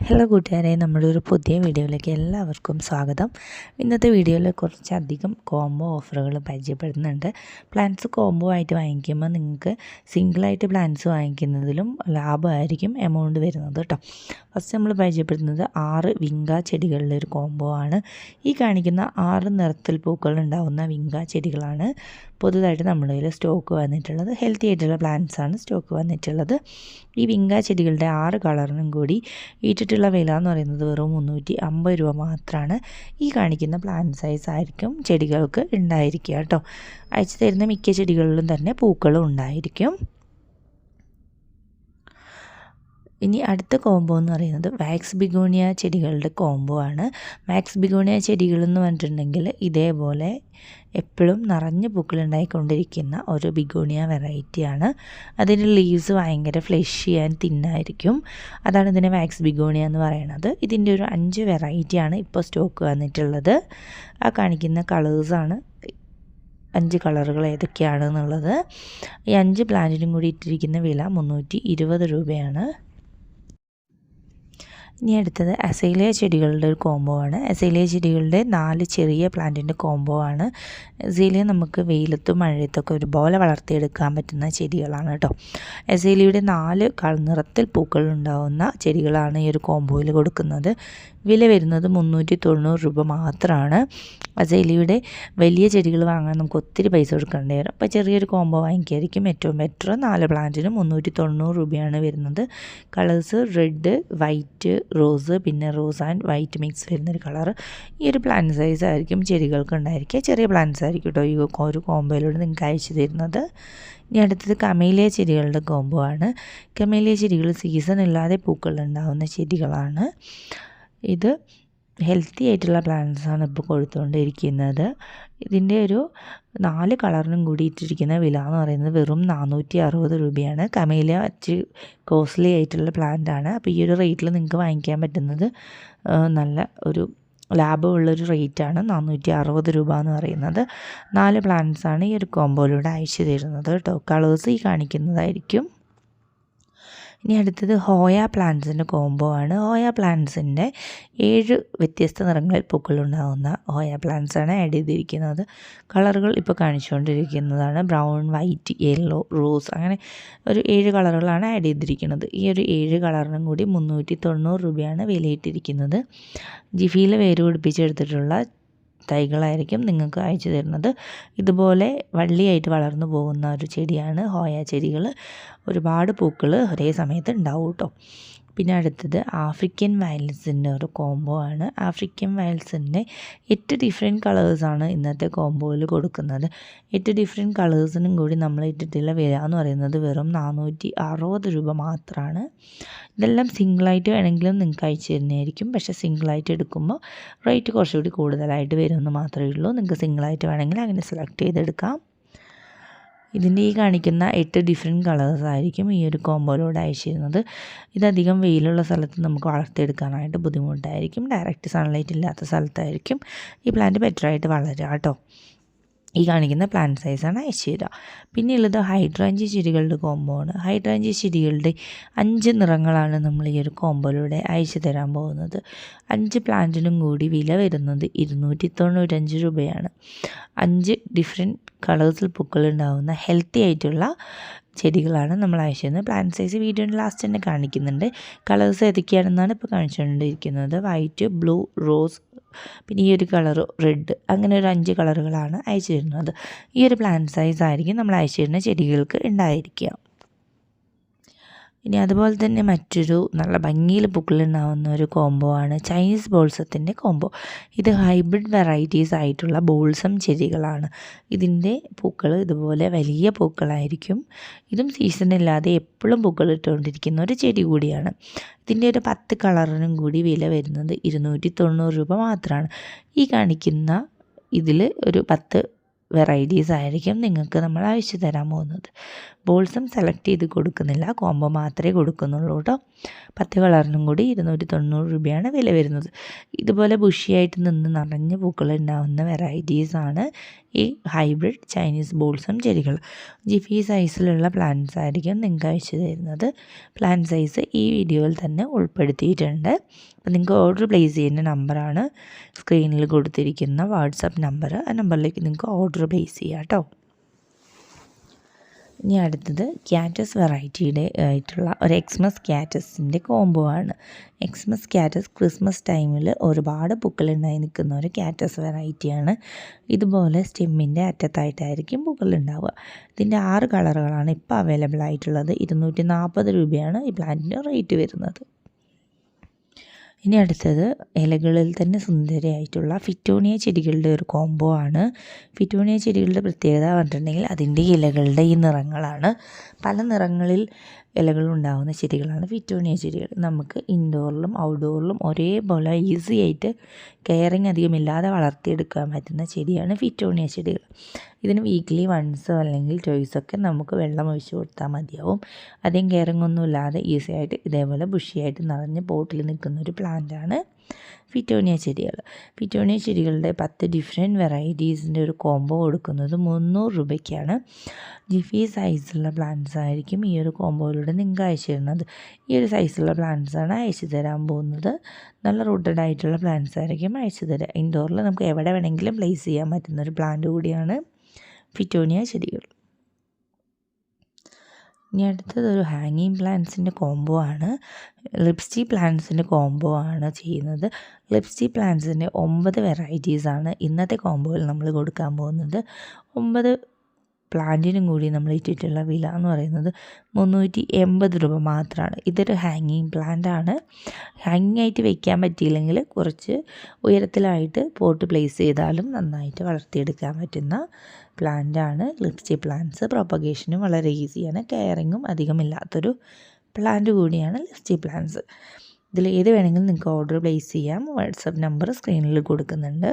Hello കൂട്ടുകാരെ. നമ്മുടെ ഒരു പുതിയ വീഡിയോയിലേക്ക് എല്ലാവർക്കും സ്വാഗതം. ഇന്നത്തെ വീഡിയോയിൽ കുറച്ചധികം കോംബോ ഓഫറുകൾ പരിചയപ്പെടുന്നുണ്ട്. പ്ലാൻസ് കോംബോ ആയിട്ട് വാങ്ങിക്കുമ്പോൾ നിങ്ങൾക്ക് സിംഗിളായിട്ട് പ്ലാൻസ് വാങ്ങിക്കുന്നതിലും ലാഭമായിരിക്കും എമൗണ്ട് വരുന്നത് കേട്ടോ ഫസ്റ്റ് നമ്മൾ പരിചയപ്പെടുന്നത് ആറ് വിങ്ക ചെടികളുടെ ഒരു കോംബോ ആണ്. ഈ കാണിക്കുന്ന ആറ് നിറത്തിൽ പൂക്കൾ ഉണ്ടാവുന്ന വിങ്ക ചെടികളാണ്. പുതുതായിട്ട് നമ്മുടെ കയ്യിൽ സ്റ്റോക്ക് വന്നിട്ടുള്ളത് ഹെൽത്തി ആയിട്ടുള്ള പ്ലാന്റ്സ് ആണ് സ്റ്റോക്ക് വന്നിട്ടുള്ളത്. ഈ വിങ്ക ചെടികളുടെ ആറ് കളറിനും കൂടി ഇട്ടിട്ടുള്ള വില എന്ന് പറയുന്നത് വെറും മുന്നൂറ്റി അമ്പത് രൂപ മാത്രമാണ് ഈ കാണിക്കുന്ന പ്ലാന്റ് സൈസ് ആയിരിക്കും ചെടികൾക്ക് ഉണ്ടായിരിക്കുക കേട്ടോ. അയച്ചു തരുന്ന മിക്ക ചെടികളിലും തന്നെ പൂക്കളും ഉണ്ടായിരിക്കും. ഇനി അടുത്ത കോംബോ എന്ന് പറയുന്നത് വാക്സ് ബിഗോണിയ ചെടികളുടെ കോംബോ ആണ്. വാക്സ് ബിഗോണിയ ചെടികൾ എന്ന് പറഞ്ഞിട്ടുണ്ടെങ്കിൽ ഇതേപോലെ എപ്പോഴും നിറഞ്ഞ പൂക്കളുണ്ടായിക്കൊണ്ടിരിക്കുന്ന ഒരു ബിഗോണിയ വെറൈറ്റിയാണ്. അതിന്റെ ലീവ്സ് ഭയങ്കര ഫ്ലഷി ആൻഡ് തിന്നായിരിക്കും അതാണ് ഇതിനെ വാക്സ് ബിഗോണിയ എന്ന് പറയുന്നത്. ഇതിന്റെ ഒരു അഞ്ച് വെറൈറ്റിയാണ് ഇപ്പോൾ സ്റ്റോക്ക് വന്നിട്ടുള്ളത്. ആ കാണിക്കുന്ന കളേഴ്സാണ് അഞ്ച് കളറുകൾ ഏതൊക്കെയാണെന്നുള്ളത് ഈ അഞ്ച് പ്ലാന്റിനും കൂടി ഇട്ടിരിക്കുന്ന വില മുന്നൂറ്റി ഇരുപത് രൂപയാണ്. ഇനി അടുത്തത് അസൈലിയ ചെടികളുടെ ഒരു കോംബോ ആണ്. അസൈലിയ ചെടികളുടെ നാല് ചെറിയ പ്ലാന്റിന്റെ കോംബോ ആണ്. അസൈലിയ നമുക്ക് വെയിലത്തും മഴയത്തൊക്കെ ഒരുപോലെ വളർത്തിയെടുക്കാൻ പറ്റുന്ന ചെടികളാണ് കേട്ടോ. അസൈലിയുടെ നാല് നിറത്തിൽ പൂക്കൾ ഉണ്ടാവുന്ന ചെടികളാണ് ഈ ഒരു കോംബോയിൽ കൊടുക്കുന്നത്. വില വരുന്നത് മുന്നൂറ്റി തൊണ്ണൂറ് രൂപ മാത്രമാണ്. അസൈലിയുടെ വലിയ ചെടികൾ വാങ്ങാൻ നമുക്ക് ഒത്തിരി പൈസ കൊടുക്കേണ്ടി വരും. അപ്പോൾ ചെറിയൊരു കോംബോ വാങ്ങിക്കായിരിക്കും. ഏറ്റവും ബെറ്റർ നാല് പ്ലാന്റിന് മുന്നൂറ്റി തൊണ്ണൂറ് രൂപയാണ് വരുന്നത്. കളേഴ്സ് റെഡ് വൈറ്റ് റോസ് പിന്നെ റോസ് ആൻഡ് വൈറ്റ് മിക്സ് വരുന്നൊരു കളർ ഈ ഒരു പ്ലാന്റ് സൈസ് ആയിരിക്കും ചെടികൾക്ക് ഉണ്ടായിരിക്കുക. ചെറിയ പ്ലാന്റ്സ് ആയിരിക്കും കേട്ടോ ഈ ഒരു കോംബോയിലൂടെ നിങ്ങൾക്ക് അയച്ചു തരുന്നത്. ഇനി അടുത്തത് കമേലിയ ചെടികളുടെ കോംബോ ആണ്. കമേലിയ ചെടികൾ സീസൺ ഇല്ലാതെ പൂക്കൾ ഉണ്ടാകുന്ന ചെടികളാണ്. ഇത് ഹെൽത്തി ആയിട്ടുള്ള പ്ലാന്റ്സാണ് ഇപ്പോൾ കൊടുത്തുകൊണ്ടിരിക്കുന്നത് ഇതിന്റെ ഒരു നാല് കളറിനും കൂടി ഇട്ടിരിക്കുന്ന വില എന്ന് പറയുന്നത് വെറും നാനൂറ്റി അറുപത് രൂപയാണ്. കമേല അച്ച് കോസ്റ്റ്ലി ആയിട്ടുള്ള പ്ലാന്റ് ആണ്. അപ്പോൾ ഈ ഒരു റേറ്റിൽ നിങ്ങൾക്ക് വാങ്ങിക്കാൻ പറ്റുന്നത് നല്ല ഒരു ലാഭമുള്ളൊരു റേറ്റാണ് നാനൂറ്റി അറുപത് രൂപ എന്ന് പറയുന്നത്. നാല് പ്ലാന്റ്സാണ് ഈ ഒരു കോമ്പോയിലൂടെ അയച്ചു തരുന്നത് കേട്ടോ. കളേഴ്സ് ഈ കാണിക്കുന്നതായിരിക്കും. ഇനി അടുത്തത് ഹോയ പ്ലാന്റ്സിന്റെ കോംബോ ആണ് ഹോയ പ്ലാന്റ്സിന്റെ ഏഴ് വ്യത്യസ്ത നിറങ്ങളിൽ പൂക്കളുണ്ടാകുന്ന ഹോയ പ്ലാന്റ്സ് ആണ് ആഡ് ചെയ്തിരിക്കുന്നത്. കളറുകൾ ഇപ്പോൾ കാണിച്ചുകൊണ്ടിരിക്കുന്നതാണ്. ബ്രൗൺ വൈറ്റ് യെല്ലോ റോസ് അങ്ങനെ ഒരു ഏഴ് കളറുകളാണ് ആഡ് ചെയ്തിരിക്കുന്നത്. ഈ ഒരു ഏഴ് കളറിനും കൂടി മുന്നൂറ്റി തൊണ്ണൂറ് രൂപയാണ് വിലയിട്ടിരിക്കുന്നത്. ജിഫിയിൽ വേര് പിടിപ്പിച്ചെടുത്തിട്ടുള്ള തൈകളായിരിക്കും നിങ്ങൾക്ക് അയച്ചു തരുന്നത്. ഇതുപോലെ വള്ളിയായിട്ട് വളർന്നു പോകുന്ന ഒരു ചെടിയാണ്. ഹോയ ചെടികൾ ഒരുപാട് പൂക്കൾ ഒരേ സമയത്ത് ഉണ്ടാവും കേട്ടോ. പിന്നെ അടുത്തത് ആഫ്രിക്കൻ വയൽസിന്റെ ഒരു കോംബോ ആണ്. ആഫ്രിക്കൻ വയൽസിന്റെ എട്ട് ഡിഫറെന്റ് കളേഴ്സാണ് ഇന്നത്തെ കോംബോയിൽ കൊടുക്കുന്നത്. എട്ട് ഡിഫറെന്റ് കളേഴ്സിനും കൂടി നമ്മൾ ഇട്ടിട്ടുള്ള വില എന്ന് പറയുന്നത് വെറും നാനൂറ്റി അറുപത് രൂപ മാത്രമാണ് ഇതെല്ലാം സിംഗിളായിട്ട് വേണമെങ്കിലും നിങ്ങൾക്ക് അയച്ചു തരുന്നതായിരിക്കും. പക്ഷേ സിംഗിളായിട്ട് എടുക്കുമ്പോൾ റേറ്റ് കുറച്ചുകൂടി കൂടുതലായിട്ട് വരുമെന്ന് മാത്രമേ ഉള്ളൂ. നിങ്ങൾക്ക് സിംഗിളായിട്ട് വേണമെങ്കിൽ അങ്ങനെ സെലക്ട് ചെയ്തെടുക്കാം. ഇതിന്റെ ഈ കാണിക്കുന്ന എട്ട് ഡിഫറെന്റ് കളേഴ്സ് ആയിരിക്കും ഈ ഒരു കോമ്പോയിലൂടെ അയച്ചിരുന്നത്. ഇതധികം വെയിലുള്ള സ്ഥലത്ത് നമുക്ക് വളർത്തിയെടുക്കാനായിട്ട് ബുദ്ധിമുട്ടായിരിക്കും. ഡയറക്റ്റ് സൺലൈറ്റ് ഇല്ലാത്ത സ്ഥലത്തായിരിക്കും ഈ പ്ലാന്റ് ബെറ്ററായിട്ട് വളരുക കേട്ടോ. ഈ കാണിക്കുന്ന പ്ലാന്റ് സൈസാണ് പിന്നെ ഉള്ളത് ഹൈഡ്രാഞ്ചി ചെടികളുടെ കോംബോ ആണ്. ഹൈഡ്രാഞ്ചി ചെടികളുടെ അഞ്ച് നിറങ്ങളാണ് നമ്മൾ ഈ ഒരു കോംബോയിലൂടെ അയച്ചു തരാൻ പോകുന്നത്. അഞ്ച് പ്ലാന്റിനും കൂടി വില വരുന്നത് ഇരുന്നൂറ്റി തൊണ്ണൂറ്റഞ്ച് രൂപയാണ്. അഞ്ച് ഡിഫറെന്റ് കളേഴ്സിൽ പൂക്കളുണ്ടാവുന്ന ഹെൽത്തി ആയിട്ടുള്ള ചെടികളാണ് നമ്മൾ അയച്ചിരുന്നത് പ്ലാന്റ് സൈസ് വീഡിയോയുടെ ലാസ്റ്റ് തന്നെ കാണിക്കുന്നുണ്ട്. കളേഴ്സ് ഏതൊക്കെയാണെന്നാണ് ഇപ്പോൾ കാണിച്ചുകൊണ്ടിരിക്കുന്നത്. വൈറ്റ് ബ്ലൂ റോസ് പിന്നെ ഈ ഒരു കളർ റെഡ് അങ്ങനെ ഒരു അഞ്ച് കളറുകളാണ് അയച്ചു തരുന്നത് ഈ ഒരു പ്ലാന്റ് സൈസ് ആയിരിക്കും നമ്മൾ അയച്ചു തരുന്ന ചെടികൾക്ക് ഉണ്ടായിരിക്കുക. ഇനി അതുപോലെ തന്നെ മറ്റൊരു നല്ല ഭംഗിയിൽ പൂക്കളുണ്ടാവുന്ന ഒരു കോംബോ ആണ് ചൈനീസ് ബോൾസത്തിന്റെ കോംബോ ഇത് ഹൈബ്രിഡ് വെറൈറ്റീസ് ആയിട്ടുള്ള ബോൾസം ചെടികളാണ്. ഇതിന്റെ പൂക്കൾ ഇതുപോലെ വലിയ പൂക്കളായിരിക്കും. ഇതും സീസണില്ലാതെ എപ്പോഴും പൂക്കൾ ഇട്ടുകൊണ്ടിരിക്കുന്ന ഒരു ചെടി കൂടിയാണ്. ഇതിന്റെ ഒരു പത്ത് കളറിനും കൂടി വില വരുന്നത് ഇരുന്നൂറ്റി തൊണ്ണൂറ് രൂപ മാത്രമാണ് ഈ കാണിക്കുന്ന ഇതിൽ ഒരു പത്ത് വെറൈറ്റീസ് ആയിരിക്കും നിങ്ങൾക്ക് നമ്മൾ അയച്ചു തരാൻ പോകുന്നത്. ബോൾസും സെലക്ട് ചെയ്ത് കൊടുക്കുന്നില്ല. കോംബോ മാത്രമേ കൊടുക്കുന്നുള്ളൂ കേട്ടോ. പത്ത് കളറിനും കൂടി ഇരുന്നൂറ്റി തൊണ്ണൂറ് രൂപയാണ് വില വരുന്നത്. ഇതുപോലെ ബുഷിയായിട്ട് നിന്ന് നിറഞ്ഞ പൂക്കൾ ഉണ്ടാവുന്ന വെറൈറ്റീസാണ് ഈ ഹൈബ്രിഡ് ചൈനീസ് ബോൾസും ചെടികൾ. ജിഫി സൈസിലുള്ള പ്ലാന്റ്സ് ആയിരിക്കും നിങ്ങൾക്ക് അയച്ചു തരുന്നത്. പ്ലാന്റ് സൈസ് ഈ വീഡിയോയിൽ തന്നെ ഉൾപ്പെടുത്തിയിട്ടുണ്ട്. അപ്പോൾ നിങ്ങൾക്ക് ഓർഡർ പ്ലേസ് ചെയ്യുന്ന നമ്പറാണ് സ്ക്രീനിൽ കൊടുത്തിരിക്കുന്ന വാട്സപ്പ് നമ്പർ ആ നമ്പറിലേക്ക് നിങ്ങൾക്ക് ഓർഡർ പ്ലേസ് ചെയ്യാം കേട്ടോ. ഇനി അടുത്തത് ക്യാറ്റസ് വെറൈറ്റിയുടെ ആയിട്ടുള്ള ഒരു എക്സ്മസ് ക്യാറ്റസിന്റെ കോംബോ ആണ്. എക്സ്മസ് ക്യാറ്റസ് ക്രിസ്മസ് ടൈമിൽ ഒരുപാട് പൂക്കളുണ്ടായി നിൽക്കുന്ന ഒരു ക്യാറ്റസ് വെറൈറ്റിയാണ് ഇതുപോലെ സ്റ്റെമ്മിന്റെ അറ്റത്തായിട്ടായിരിക്കും പൂക്കൾ ഉണ്ടാവുക ഇതിന്റെ ആറ് കളറുകളാണ് ഇപ്പോൾ അവൈലബിൾ ആയിട്ടുള്ളത്. ഇരുന്നൂറ്റി നാൽപ്പത് രൂപയാണ് ഈ പ്ലാന്റിന്റെ റേറ്റ് വരുന്നത്. ഇനി അടുത്തത് ഇലകളിൽ തന്നെ സുന്ദരിയായിട്ടുള്ള ഫിറ്റോണിയ ചെടികളുടെ ഒരു കോംബോ ആണ്. ഫിറ്റോണിയ ചെടികളുടെ പ്രത്യേകത പറഞ്ഞിട്ടുണ്ടെങ്കിൽ അതിന്റെ ഇലകളുടെ ഈ നിറങ്ങളാണ്. പല നിറങ്ങളിൽ ഇലകൾ ഉണ്ടാകുന്ന ചെടികളാണ് ഫിറ്റോണിയ ചെടികൾ. നമുക്ക് ഇൻഡോറിലും ഔട്ട്ഡോറിലും ഒരേപോലെ ഈസി ആയിട്ട് കെയറിങ് അധികം ഇല്ലാതെ വളർത്തിയെടുക്കാൻ പറ്റുന്ന ചെടിയാണ് ഫിറ്റോണിയ ചെടികൾ. ഇതിന് വീക്ക്ലി വൺസോ അല്ലെങ്കിൽ ടോയ്സൊക്കെ നമുക്ക് വെള്ളം ഒഴിച്ച് കൊടുത്താൽ മതിയാവും. അധികം കെയറിങ് ഒന്നും ഇല്ലാതെ ഈസി ആയിട്ട് ഇതേപോലെ ബുഷിയായിട്ട് നിറഞ്ഞ് പോട്ടിൽ നിൽക്കുന്ന ഒരു പ്ലാന്റാണ് ഫിറ്റോണിയ ചെടികൾ ഫിറ്റോണിയ ചെടികളുടെ പത്ത് ഡിഫറെന്റ് വെറൈറ്റീസിന്റെ ഒരു കോംബോ കൊടുക്കുന്നത് മുന്നൂറ് രൂപയ്ക്കാണ്. ജിഫി സൈസുള്ള പ്ലാന്റ്സ് ആയിരിക്കും ഈ ഒരു കോംബോയിലൂടെ നിങ്ങൾക്ക് അയച്ചു തരുന്നത്. ഈ ഒരു സൈസുള്ള പ്ലാന്റ്സാണ് അയച്ചു തരാൻ പോകുന്നത്. നല്ല റൂട്ടഡ് ആയിട്ടുള്ള പ്ലാന്റ്സ് ആയിരിക്കും അയച്ചു തരിക ഇൻഡോറിൽ നമുക്ക് എവിടെ വേണമെങ്കിലും പ്ലേസ് ചെയ്യാൻ പറ്റുന്ന ഒരു പ്ലാന്റ് കൂടിയാണ് ഫിറ്റോണിയ ചെടികൾ ഇനി അടുത്തത് ഒരു ഹാങ്ങിങ് പ്ലാന്റ്സിന്റെ കോംബോ ആണ്. ലിപ്സ്റ്റി പ്ലാന്റ്സിന്റെ കോംബോ ആണ് ചെയ്യുന്നത്. ലിപ്സ്റ്റി പ്ലാന്റ്സിന്റെ ഒമ്പത് വെറൈറ്റീസാണ് ഇന്നത്തെ കോംബോയിൽ നമ്മൾ കൊടുക്കാൻ പോകുന്നത്. ഒമ്പത് പ്ലാന്റിനും കൂടി നമ്മൾ ഇട്ടിട്ടുള്ള വില എന്ന് പറയുന്നത് മുന്നൂറ്റി എൺപത് രൂപ മാത്രമാണ്. ഇതൊരു ഹാങ്ങിങ് പ്ലാന്റാണ് ഹാങ്ങിങ് ആയിട്ട് വെക്കാൻ പറ്റിയില്ലെങ്കിൽ കുറച്ച് ഉയരത്തിലായിട്ട് പോട്ട് പ്ലേസ് ചെയ്താലും നന്നായിട്ട് വളർത്തിയെടുക്കാൻ പറ്റുന്ന പ്ലാന്റാണ് ലിപ്സ്റ്റി പ്ലാന്റ്സ് പ്രൊപ്പഗേഷനും വളരെ ഈസിയാണ് കെയറിങ്ങും അധികമില്ലാത്തൊരു പ്ലാന്റ് കൂടിയാണ് ലിപ്സ്റ്റിക് പ്ലാന്റ്സ് ഇതിൽ ഏത് വേണമെങ്കിലും നിങ്ങൾക്ക് ഓർഡർ പ്ലേസ് ചെയ്യാം. വാട്സപ്പ് നമ്പർ സ്ക്രീനിൽ കൊടുക്കുന്നുണ്ട്.